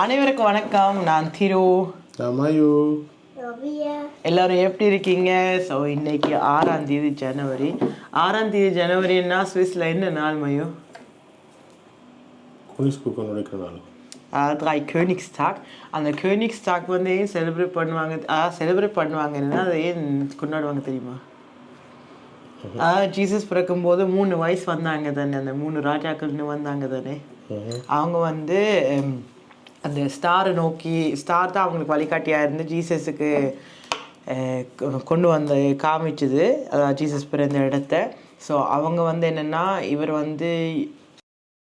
அனைவருக்கும் வணக்கம். நான் திரு. தமாயு. எல்லாரும் எப்படி இருக்கீங்க? ஸோ இன்னைக்கு ஆறாம் தேதி ஜனவரி. ஆறாம் தேதி ஜனவரின்னா சுவிஸில் என்ன நாள் மயோ? நாள். ட்ரை Königstag அந்த Königstag வந்து ஏன் செலிப்ரேட் பண்ணுவாங்க? செலிப்ரேட் பண்ணுவாங்கன்னா அதை ஏன் கொண்டாடுவாங்க தெரியுமா? ஜீசஸ் பிறக்கும்போது மூணு வயசு வந்தாங்க தானே. அந்த மூணு ராஜாக்கள்னு வந்தாங்க தானே. அவங்க வந்து அந்த ஸ்டாரை நோக்கி ஸ்டார் தான் அவங்களுக்கு வழிகாட்டியாக இருந்து ஜீசஸுக்கு கொண்டு வந்து காமிச்சுது. அதாவது ஜீசஸ் பிறந்த இடத்த. ஸோ அவங்க வந்து என்னென்னா இவர் வந்து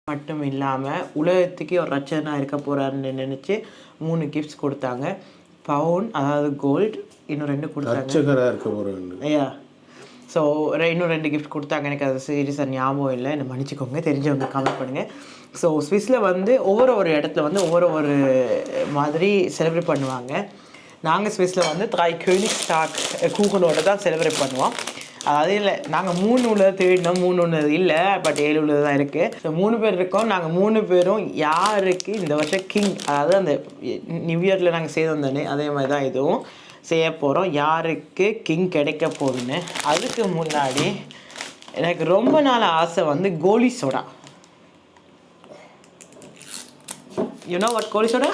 மட்டும் இல்லாமல் உலகத்துக்கே ஒரு ரச்சனா இருக்க போகிறாருன்னு நினச்சி மூணு கிஃப்ட்ஸ் கொடுத்தாங்க. பவுன் அதாவது கோல்டு இன்னும் ரெண்டு கொடுத்தாங்க. இருக்க போகிறேன் ஐயா ஸோ இன்னும் ரெண்டு கிஃப்ட் கொடுத்தாங்க. எனக்கு அது சீரியஸாக ஞாபகம் இல்லை. என்னை மன்னிச்சிக்கோங்க. தெரிஞ்சவங்க கமெண்ட் பண்ணுங்கள் ஸோ ஸ்விஸில் வந்து ஒவ்வொரு ஒரு இடத்துல வந்து ஒவ்வொரு ஒரு மாதிரி செலிப்ரேட் பண்ணுவாங்க. நாங்கள் ஸ்விஸில் வந்து தாய் könig ஸ்டாக் கூகுளோட தான் செலிப்ரேட் பண்ணுவோம். அதாவது இல்லை. நாங்கள் மூணு உள்ளது தேடினோம். மூணு உள்ளது இல்லை. பட் ஏழு உள்ளது தான் இருக்குது ஸோ மூணு பேர் இருக்கோம். நாங்கள் மூணு பேரும் யாருக்கு இந்த வருஷம் கிங் அதாவது அந்த நியூ இயரில் நாங்கள் செய்தோம் தானே? அதே மாதிரி தான் இதுவும். செய்ய போகிறோம் யாருக்கு கிங் கிடைக்க போகுதுன்னு? அதுக்கு முன்னாடி எனக்கு ரொம்ப நாள் ஆசை வந்து goli soda. You know what goli soda?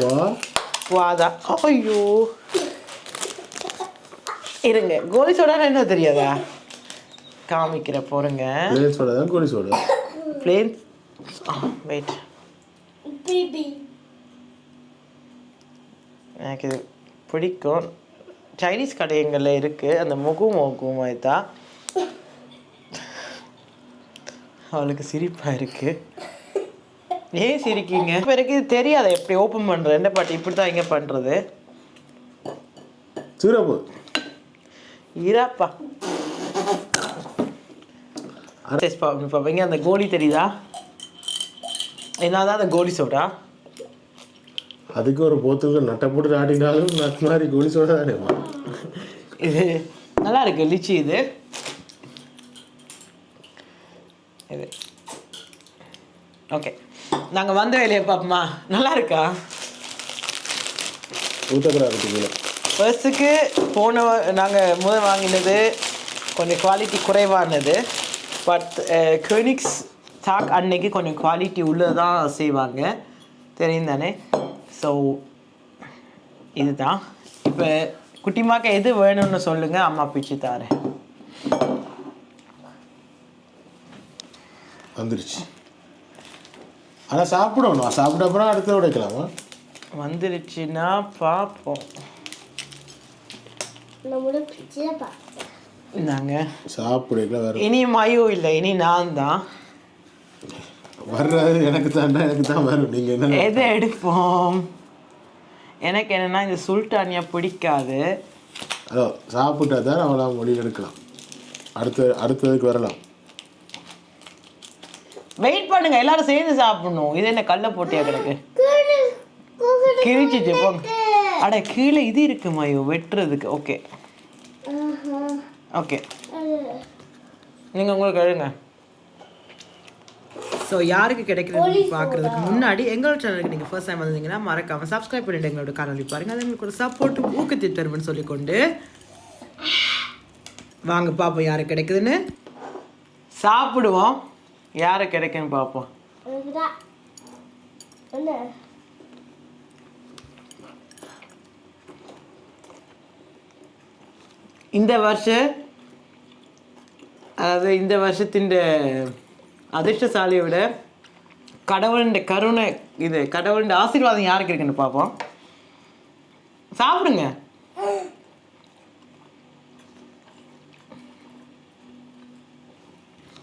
வாதா. ஐயோ. இருங்க. கோலி சோடான்னு என்ன தெரியாதா? காமிக்கிற போறேங்க பிளேன் சோடா தான் கோலி சோடா. பிளேன் வெயிட் எனக்கு இது பிடிக்கும். சைனீஸ் கடைகளில் இருக்குது அந்த முகு முகுமாய் தான் அவளுக்கு சிரிப்பாக இருக்குது ஏன் சிரிக்கீங்க? எனக்கு இது தெரியாது. எப்படி ஓப்பன் பண்ணுறேன் பட் இப்படி தான் இங்கே பண்ணுறது சிறப்பு இராப்பா இப்போ இங்கே அந்த கோலி தெரியுதா? என்னதான் அந்த கோலி சோடா? அதுக்கு ஒரு போத்துக்கு நட்டை போட்டு ஆட்டினாலும் மாதிரி கோலி சோடா தானேம்மா இது நல்லா இருக்கு லிச்சி இது. இது. ஓகே நாங்கள் வந்த வேலையை பார்ப்போமா? நல்லா இருக்கா? ஃபர்ஸ்ட்டுக்கு போன நாங்கள் முதல் வாங்கினது கொஞ்சம் குவாலிட்டி குறைவானது. பட் königs தாக் அன்னைக்கு கொஞ்சம் குவாலிட்டி உள்ளதான் செய்வாங்க. தெரியும் தானே? ஸோ இதுதான். இப்போ குட்டிமாக்க எது வேணும்னு சொல்லுங்கள் அம்மா பிச்சு தாரேன். வந்துருச்சு. ஆனால் சாப்பிடணும்? சாப்பிட்ட அப்புறம் அடுத்த உடைக்கலாமா? வந்துருச்சுன்னா பார்ப்போம் சாப்பிடலாம் வேற இனி மயோ இல்லை இனி நான் தான். வர்றது எனக்கு தாண்டா எனக்கு தான் வரும். நீங்கள் என்ன எதை எடுப்போம்? எனக்கு என்னன்னா இந்த சுல்டானியா பிடிக்காது. அதோ சாப்பிட்டா தான் அவளை மொழியில் எடுக்கலாம். அடுத்த அடுத்ததுக்கு வரலாம். வெயிட் பண்ணுங்க எல்லாரும் சேர்ந்து சாப்பிடணும். இது என்ன கல்ல போட்டியா கிடக்கு? கிழிச்சிச்சு போங்க அட கீழே இது இருக்கு மயோ வெட்டுறதுக்கு. ஓகே ஓகே நீங்கள் உங்களுக்கு எழுங்க ஸோ யாருக்கு கிடைக்குதுன்னு பார்க்குறதுக்கு முன்னாடி எங்களோட சேனலுக்கு நீங்கள் ஃபர்ஸ்ட் டைம் வந்தீங்கன்னா மறக்காமல் சப்ஸ்கிரைப் பண்ணிட்டு எங்களோட காணொலி பாருங்கள் அது எங்களுக்கு ஒரு சப்போர்ட் ஊக்கத்தை தரும்னு சொல்லிக்கொண்டு. வாங்க பார்ப்போம் யாருக்கு கிடைக்குதுன்னு. சாப்பிடுவோம். யாரை கிடைக்குன்னு பார்ப்போம். இந்த வருஷம் அதாவது இந்த வருஷத்தின் அதிர்ஷ்டசாலியை விட கடவுளின் கருணை இது கடவுளின் ஆசீர்வாதம் யாருக்கு இருக்குன்னு பார்ப்போம். சாப்பிடுங்க.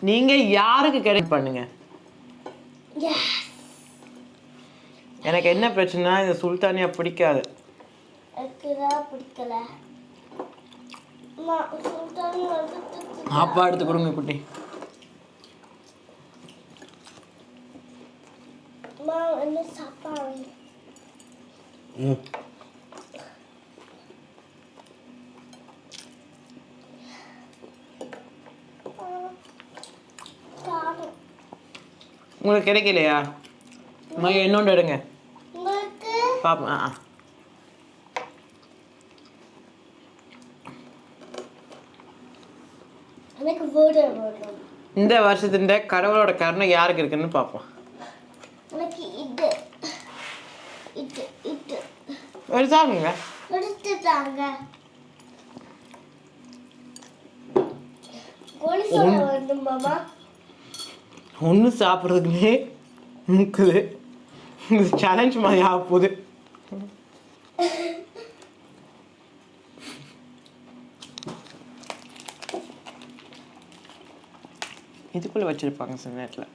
நீங்க யாருக்கு கிடை பண்ணுங்க? எனக்கு என்ன பிரச்சனை இந்த சுல்தானியா பிடிக்காது. அப்பா எடுத்து கொடுங்க குட்டி. mom, I'm gonna stop. Mm. உங்களுக்கு கிடைக்கலையா? மைய இன்னொன்று எடுங்க. பாப்பா ஆ இந்த வருஷத்துட கடவுளோட கருணை யாருக்கு இருக்குன்னு பார்ப்போம் ஒரு சாப்பிடுங்க எடுத்துட்டாங்க ஒன்று சாப்பிட்றதுக்குன்னே இது சேலஞ்ச் மாதிரி ஆக போகுது இதுக்குள்ளே வச்சுருப்பாங்க சில நேரத்தில்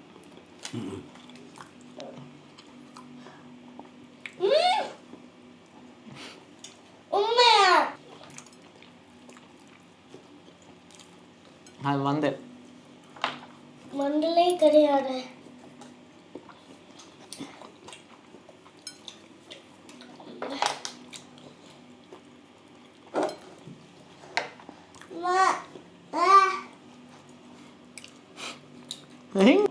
அது வந்து மண்டலே கிடையாது அம்மா, ஆ, ஏய்,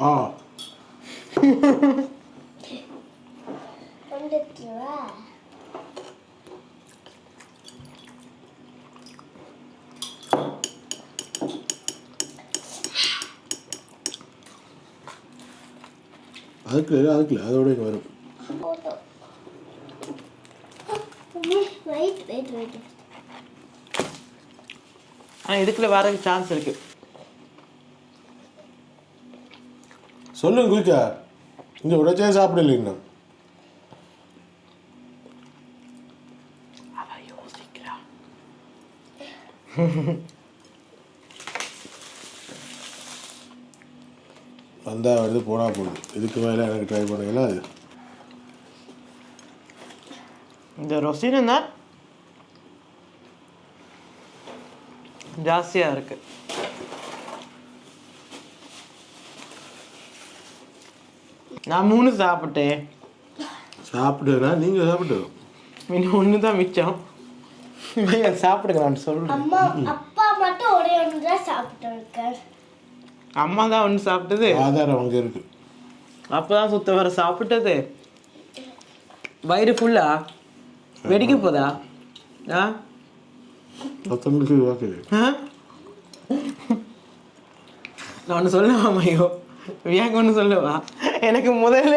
ஆ வந்துட்டியா? அதுக்கு அதுக்குல அதோட இங்க வரும். ஆனால் இதுக்குள்ளே வர சான்ஸ் இருக்குது சொல்லுங்க குயிக்கா. இங்க உடச்சே சாப்பிடல இன்னும். அவ யோசிக்கிறா. வந்தா வருது போனா போகுது இதுக்கு மேலே எனக்கு ட்ரை பண்ணுங்களா அது. இந்த ரொசின் தான் ஜாஸ்தியாக இருக்கு. நான் மூணு சாப்பிட்டேன். சாப்பிடுனா நீங்க சாப்பிட்டு இன்னும் ஒன்று தான் மிச்சம் சாப்பிடுங்க நான் சொல்கிறேன் அம்மா அப்பா மட்டும் ஒரே ஒன்று தான் சாப்பிட்டு இருக்கார் அம்மா தான் ஒன்று சாப்பிட்டது. ஆதாரம் அங்க இருக்கு. அப்போ தான் சுத்த வர சாப்பிட்டது. வயிறு ஃபுல்லா வெடிக்க போதா? ஆ? நான் ஒன்று சொல்லவா மையோ? வியாங்க ஒன்று சொல்லவா? எனக்கு முதல்ல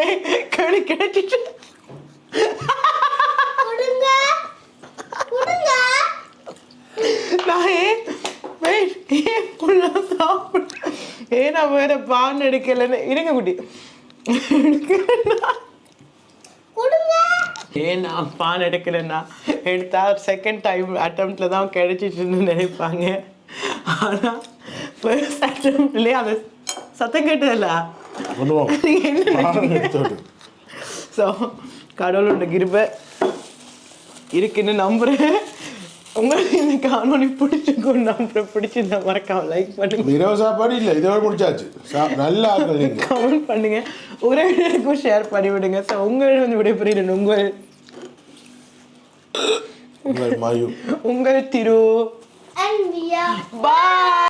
கடி கிடைச்சிட்டு. கொடுங்க. கொடுங்க. நான் ஏன் ஏன் ஃபுல்லாக ஏன் நான் வேற பான் எடுக்கலைன்னு. இருங்க குட்டி. ஏன் நான் பான் எடுக்கலைன்னா எடுத்தா செகண்ட் டைம் அட்டம்ப்ட்ல தான் கிடைச்சிச்சுன்னு நினைப்பாங்க. ஆனால் ஃபர்ஸ்ட் அட்டம்ப்ட்லேயே அதை சத்தம் கேட்டதில்ல. ஸோ கடவுளோட கிருபை இருக்குன்னு நம்புறேன். உங்களுக்கு இந்த காணொலி பிடிச்சிருக்கும் நம்புறேன் பிடிச்சிருந்தா மறக்காம லைக் பண்ணுங்க. இரவு சாப்பாடு இல்லை இதோட முடிச்சாச்சு. சா நல்ல கமெண்ட் பண்ணுங்க. உறவினருக்கும் ஷேர் பண்ணி விடுங்க ஸோ உங்களிடம் வந்து விடைபெறுகிறேன். உங்கள் உங்கள் மாயு. உங்கள் திரு. பாய்